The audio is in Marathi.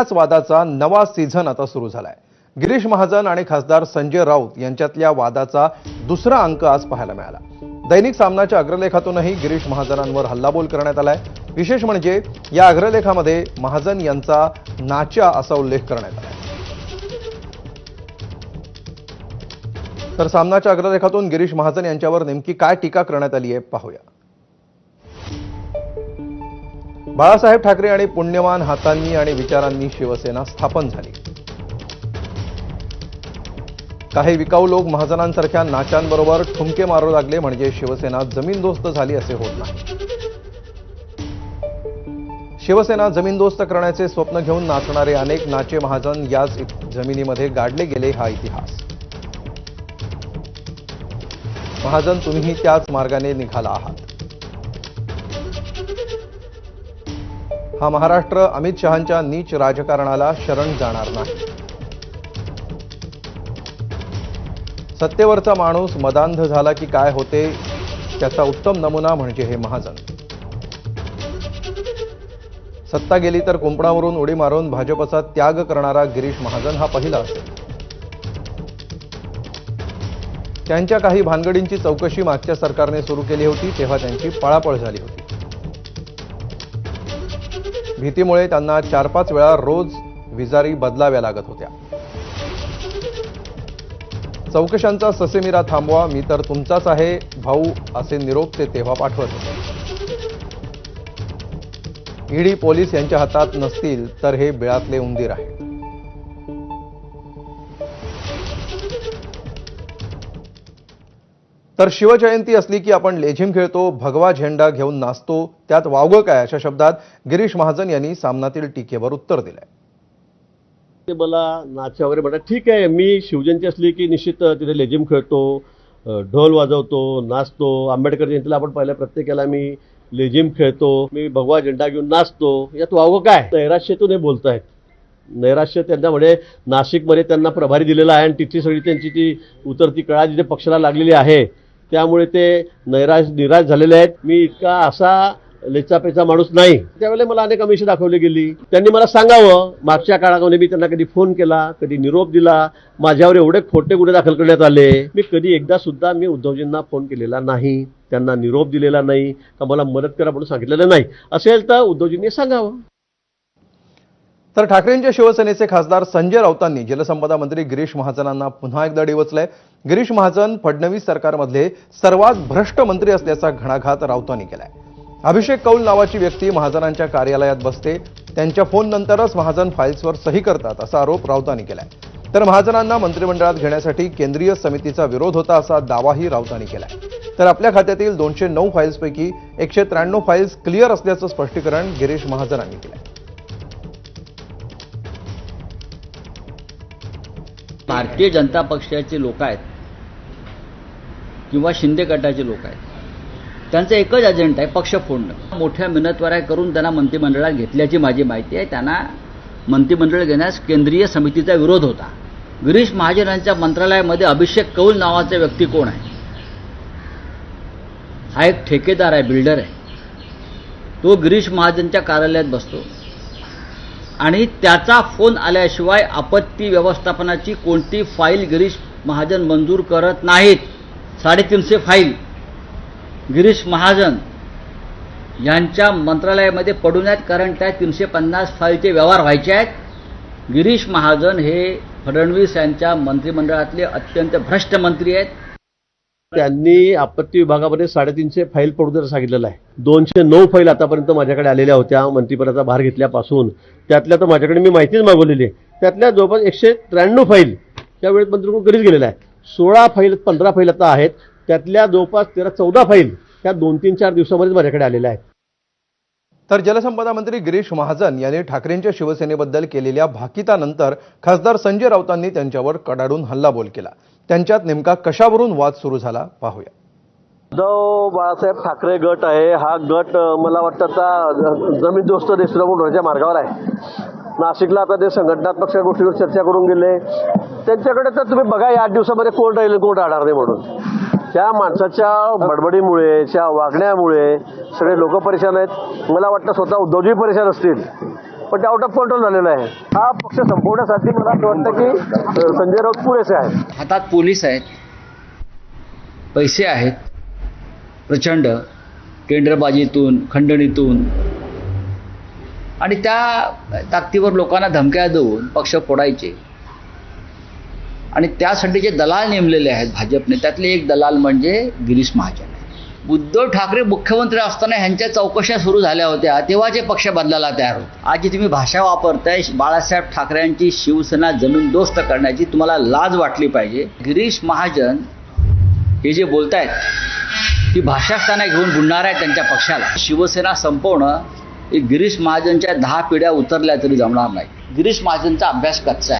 याच वादाचा नवा सीझन आता सुरू झालाय. गिरीश महाजन आणि खासदार संजय राऊत यांच्यातल्या वादाचा दुसरा अंक आज पाहायला मिळाला. दैनिक सामनाच्या अग्रलेखातूनही गिरीश महाजनांवर हल्लाबोल करण्यात आलाय. विशेष म्हणजे या अग्रलेखामध्ये महाजन यांचा नाचा असा उल्लेख करण्यात आलाय. तर सामनाच्या अग्रलेखातून गिरीश महाजन यांच्यावर नेमकी काय टीका करण्यात आली आहे पाहूया. बाळासाहेब ठाकरे आणि पुण्यवान हातांनी आणि विचारांनी शिवसेना स्थापन झाली. काही विकाऊ लोक महाजनांसारख्या नाचांबरोबर ठुमके मारू लागले म्हणजे शिवसेना जमीनदोस्त झाली असे होत नाही. शिवसेना जमीनदोस्त करण्याचे स्वप्न घेऊन नाचणारे अनेक नाचे महाजन याच जमिनीमध्ये गाडले गेले हा इतिहास. महाजन तुम्हीही त्याच मार्गाने निघाला आहात. हा महाराष्ट्र अमित शहांच्या नीच राजकारणाला शरण जाणार नाही. सत्तेवरचा माणूस मदांध झाला की काय होते त्याचा उत्तम नमुना म्हणजे हे महाजन. सत्ता गेली तर कुंपणावरून उडी मारून भाजपचा त्याग करणारा गिरीश महाजन हा पहिला असेल. त्यांच्या काही भानगडींची चौकशी मागच्या सरकारने सुरू केली होती तेव्हा त्यांची पळापळ झाली होती. भीतीमुळे त्यांना चार पाच वेळा रोज विजारी बदलाव्या लागत होत्या. चौकशांचा ससेमिरा थांबवा मी तर तुमचाच आहे भाऊ असे निरोप ते तेव्हा पाठवत होते. ईडी पोलीस यांच्या हातात नसतील तर हे बिळातले उंदीर आहे तर शिवजयंती असली की आपण लेझिम खेळतो भगवा झेंडा घेऊन नाचतो त्यात वावगं काय अशा शब्दात गिरीश महाजन यांनी सामनातील टीकेवर उत्तर दिलंय. ते मला नाच वगैरे म्हणतात. ठीक आहे मी शिवजयंती असली की निश्चित तिथे लेझिम खेळतो ढोल वाजवतो नाचतो. आंबेडकर जयंतीला आपण पहिल्या प्रत्येकाला मी लेझिम खेळतो मी भगवा झेंडा घेऊन नाचतो. यात वावं काय? नैराश्यतून हे बोलतायत. नैराश्य त्यांना म्हणजे नाशिकमध्ये त्यांना प्रभारी दिलेला आहे आणि तिथली सगळी त्यांची ती उतरती कळा जिथे पक्षाला लागलेली आहे. त्यामुळे ते नैराश निराश झालेले आहेत. मी इतका असा लेचापेचा माणूस नाही. त्यावेळेला मला अनेक अमिष दाखवली गेली. त्यांनी मला सांगावं मागच्या काळामध्ये मी त्यांना कधी फोन केला कधी निरोप दिला. माझ्यावर एवढे खोटे गुन्हे दाखल करण्यात आले. मी कधी एकदा सुद्धा मी उद्धवजींना फोन केलेला नाही. त्यांना निरोप दिलेला नाही. का मला मदत करा म्हणून सांगितलेलं नाही. असेल तर उद्धवजींनी सांगावं. तर ठाकरेंच्या शिवसेनेचे खासदार संजय राऊतांनी जलसंपदा मंत्री गिरीश महाजनांना पुन्हा एकदा डिवचलंय गिरीश महाजन फडणवीस सरकारमधले सर्वात भ्रष्ट मंत्री असल्याचा घणाघात राऊतांनी केलाय. अभिषेक कौल नावाची व्यक्ती महाजनांच्या कार्यालयात बसते. त्यांच्या फोननंतरच महाजन फाईल्सवर सही करतात असा आरोप राऊतांनी केलाय. तर महाजनांना मंत्रिमंडळात घेण्यासाठी केंद्रीय समितीचा विरोध होता असा दावाही राऊतांनी केलाय. तर आपल्या खात्यातील दोनशे नऊ फाईल्सपैकी एकशे त्र्याण्णव फाईल्स क्लिअर असल्याचं स्पष्टीकरण गिरीश महाजनांनी केलंय. भारतीय जनता पक्षाचे लोक आहेत किंवा शिंदे गटाचे लोक आहेत. त्यांचा एकच अजेंडा आहे पक्ष फोडणं. मोठ्या मिनतवाऱ्या करून त्यांना मंत्रिमंडळात घेतल्याची माझी माहिती आहे. त्यांना मंत्रिमंडळ घेण्यास केंद्रीय समितीचा विरोध होता. गिरीश महाजनांच्या मंत्रालयामध्ये अभिषेक कौल नावाचा व्यक्ती कोण आहे? हा एक ठेकेदार आहे बिल्डर आहे. तो गिरीश महाजनच्या कार्यालयात बसतो. आणि त्याचा फोन आल्याशिवाय आपत्ती व्यवस्थापनाची कोणती फाईल गिरीश महाजन मंजूर करत नाहीत. साडेतीनशे फाईल. गिरीश महाजन यांच्या मंत्रालयामध्ये पडून आहेत कारण त्या तीनशे पन्नास फाईलचे व्यवहार व्हायचे आहेत. गिरीश महाजन हे फडणवीस यांच्या मंत्रिमंडळातले अत्यंत भ्रष्ट मंत्री आहेत. त्यांनी आपत्ती विभागामध्ये साडेतीनशे फाईल पडू द्यायला सांगितलेलं आहे. दोनशे नऊ फाईल आतापर्यंत माझ्याकडे आलेल्या होत्या. मंत्रिपदाचा भार घेतल्यापासून. त्यातल्या तर माझ्याकडे मी माहितीच मागवलेली आहे. त्यातल्या जवळपास एकशे त्र्याण्णव फाईल त्यावेळेस मंत्रिमंडळ घरीच गेलेला आहे. सोळा फाईल पंधरा फाईल आता आहेत. त्यातल्या जवळपास तेरा चौदा फाईल त्या दोन तीन चार दिवसामध्येच माझ्याकडे आलेल्या आहेत. तर जलसंपदा मंत्री गिरीश महाजन यांनी ठाकरेंच्या शिवसेनेबद्दल केलेल्या भाकितानंतर खासदार संजय राऊतांनी त्यांच्यावर कडाडून हल्लाबोल केला. त्यांच्यात नेमका कशावरून वाद सुरू झाला पाहूया. उद्धव बाळासाहेब ठाकरे गट आहे हा गट मला वाटतं आता जमीन दोस्त देशमुख होण्याच्या मार्गावर आहे. नाशिकला आता ते संघटनात्मक गोष्टीवर चर्चा करून गेले. त्यांच्याकडे तर तुम्ही बघा या आठ दिवसामध्ये कोण राहील कोण राहणार नाही म्हणून. त्या माणसाच्या बडबडीमुळे त्या वागण्यामुळे सगळे लोक परेशान आहेत. मला वाटतं स्वतः उद्धवजी परेशान असतील पण ते आउट ऑफ कंट्रोल झालेलं आहे. हा पक्ष संपवण्यासाठी मला असं वाटतं की संजय राऊत पुरेसे आहेत. हातात पोलीस आहेत पैसे आहेत प्रचंड टेंडरबाजीतून खंडणीतून. आणि त्या ताकदीवर लोकांना धमक्या देऊन पक्ष फोडायचे. आणि त्यासाठी जे दलाल नेमलेले आहेत भाजपने त्यातले एक दलाल म्हणजे गिरीश महाजन. उद्धव ठाकरे मुख्यमंत्री असताना ह्यांच्या चौकशा सुरू झाल्या होत्या. तेव्हा जे पक्ष बदलायला तयार होते. आज जी तुम्ही भाषा वापरताय बाळासाहेब ठाकरेंची शिवसेना जमीनदोस्त करण्याची तुम्हाला लाज वाटली पाहिजे. गिरीश महाजन हे जे बोलतायत ती भाषास्थाना घेऊन बुडणार आहे त्यांच्या पक्षाला. शिवसेना संपवणं हे गिरीश महाजनच्या दहा पिढ्या उतरल्या तरी जमणार नाही. गिरीश महाजनचा अभ्यास कच्चा आहे.